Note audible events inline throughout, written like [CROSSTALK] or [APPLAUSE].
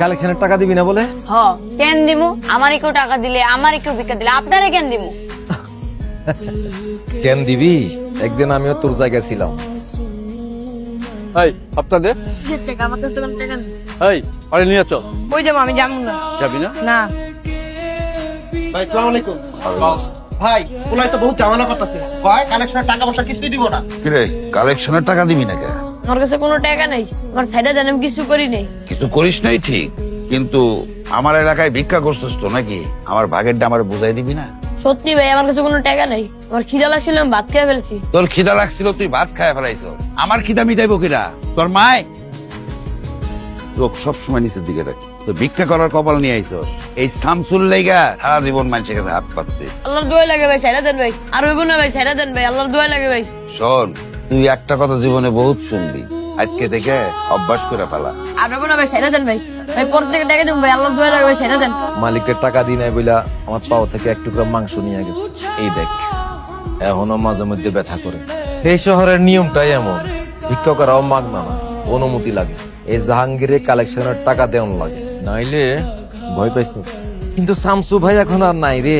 কালেকশনের টাকা দিবি না বলে? হ কেন দিমু? আমারই কেউ টাকা দিলে আমারই কেউ ভিক্ষা দিলে আপনারে কেন দিমু? [LAUGHS] কেন দিবি? একদিন আমিও তোর জায়গায় ছিলাম। এই আপনাদের টাকা আমার কাছে কোনো টাকা নেই এই আরে নিয়ে চল। ওই যাব আমি যাব না। যাবি না? না। ভাই সালাম আলাইকুম। ভাই ওলাই তো বহুত ঝামেলা করতেছে। কয় কালেকশনের টাকা পয়সা কিছুই দিব না? কিরে কালেকশনের টাকা দিবি না কে আমার কাছে কোনো টাকা নেই। আমার সাইডে দেন আমি কিছু করি নেই। কিছু করিস নাই ঠিক কিন্তু আমার এলাকায় ভিক্ষা করছিস তো নাকি? আমার ভাগেরটা আমার বুঝাই দিবি না? সত্যি ভাই আমার কাছে কোনো টাকা নেই। আমার খিদা লাগছিল আমি ভাত খেয়ে ফেলছি। তোর খিদা লাগছিল তুই ভাত খায় ফেলাইছ। আমার খিদা মিটাইবো কিরা? তোর মায়? লোক সবসময় নিচের দিকে রাখি। তো ভিক্ষা করার কপাল নিয়ে আইছস। এই সামসুল লেগা সারা জীবন মানুষের কাছে হাত পাততে। আল্লাহর দোয়া লাগে ভাই সাইডা দেন ভাই। আর হইব না ভাই সাইডা দেন ভাই আল্লাহর দোয়া লাগে ভাই। শোন তুই একটা কথা জীবনে বহুত শুনবি। আজকে থেকে অভ্যাস করে ফেলা। আর হইব ভাই সাইডা দেন ভাই। ভাই পর থেকে টাকা দেন ভাই আল্লাহর দোয়া লাগে ভাই দেন। মালিকের টাকা দিই নাই বইলা আমার পাও থেকে এক টুকরা মাংস নিয়ে গেছে। এই দেখ এখনও মাঝে মধ্যে ব্যথা করে। এই শহরের নিয়মটাই এমন ভিক্ষকরাও মাগ না অনুমতি লাগে। এই জাহাঙ্গীরের কালেকশনের টাকা দেওয়ান লাগে। নাইলে ভয় পাইছিস। কিন্তু শামসু ভাই এখন আর নাই রে।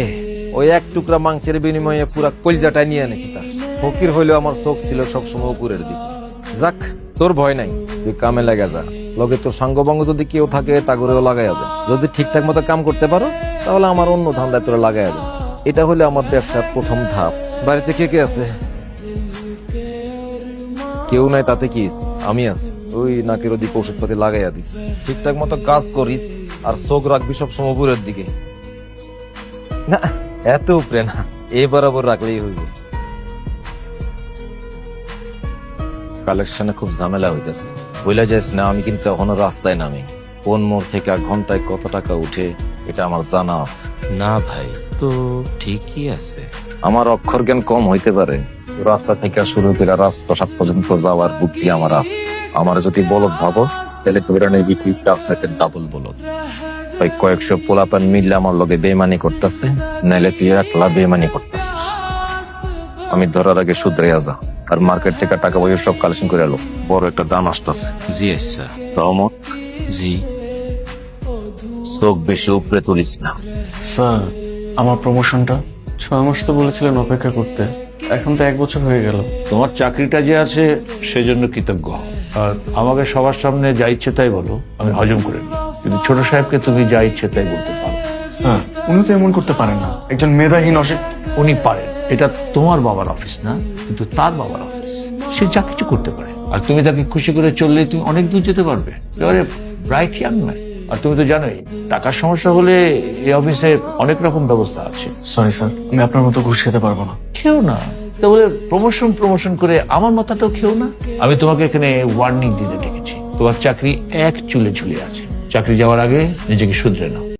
ওই এক টুকরা মাংসের বিনিময়ে পুরা কলজাটাই নিয়ে এনেছি তার। ফকির হইলেও আমার চোখ ছিল সবসময় উপরের দিকে। যাক, তোর ভয় নাই, তুই কামে লাগা যা। লগে তোর সাঙ্গবঙ্গ যদি কেউ থাকে তা করেও লাগাই দে। যদি ঠিকঠাক মতো কাম করতে পারোস, তাহলে আমার অন্য ধান্দায় তোরা লাগাই দে। এটা হলে আমার ব্যবসার প্রথম ধাপ। বাড়িতে কে কে আছে? কেউ নাই, তাতে কি আমি আছি। ওই নাকের ওদিকে ওষুধপাতি লাগাইয়া দিস। ঠিকঠাক মতো কাজ করিস, আর চোখ রাখবি সব সময় উপরের দিকে। না, এত উপরে না এই বরাবর রাখলেই হইব। কালেকশনে খুব ঝামেলা হইতেছে। বইলা যাস না আমি কিন্তু এখনও রাস্তায় নামি। কোন মোড় থেকে ঘন্টায় কত টাকা উঠে এটা আমার জানা আছে। না ভাই তো ঠিকই আছে। আমার অক্ষর জ্ঞান কম হইতে পারে। রাস্তা থেকে শুরু করে রাজপ্রসাদ পর্যন্ত যাওয়ার বুদ্ধি আমার আছে। আমার যদি বলদ ভাবো তাহলে কবিরা নেই বিক্রি ব্যবসাকে ডাবল বলদ। ওই কয়েকশো পোলাপান মিললে আমার লগে বেমানি করতেছে নাইলে তুই একলা বেমানি করতেছিস। আমি ধরার আগে শুধরে যা। আর মার্কেট থেকে টাকা পয়সা সব কালেকশন করে এলো। বড় একটা দাম আসতেছে। জি আচ্ছা। রহমত জি। চোখ বেশি উপরে তুলিস না। স্যার আমার প্রমোশনটা ছয় মাস তো বলেছিলেন অপেক্ষা করতে। এখন তো এক বছর হয়ে গেল। তোমার চাকরিটা যে আছে সেজন্য কৃতজ্ঞ। আর আমাকে সবার সামনে যা ইচ্ছে তাই বলো আমি হজম করে নিই। কিন্তু ছোট সাহেবকে তুমি যা ইচ্ছে তাই বলতে পারো। স্যার উনি তো এমন করতে পারেন না। একজন মেধাহীন অসে উনি পারেন। এটা তোমার বাবার অফিস না কিন্তু তার বাবার অফিস সে যা কিছু করতে পারে। আর তুমি তাকে খুশি করে চললে তুমি অনেক দূর যেতে পারবে। এবারে ব্রাইট ইয়াং ম্যান আর তুমি তো জানোই টাকার সমস্যা হলে এই অফিসে অনেক রকম ব্যবস্থা আছে। সরি স্যার আমি আপনার মতো ঘুষ খেতে পারব না। খেও না। তা বলে প্রমোশন প্রমোশন করে আমার মাথাটাও খেও না। আমি তোমাকে এখানে ওয়ার্নিং দিতে ডেকেছি তোমার চাকরি এক চুলে ঝুলে আছে। চাকরি যাওয়ার আগে নিজেকে শুধরে নাও।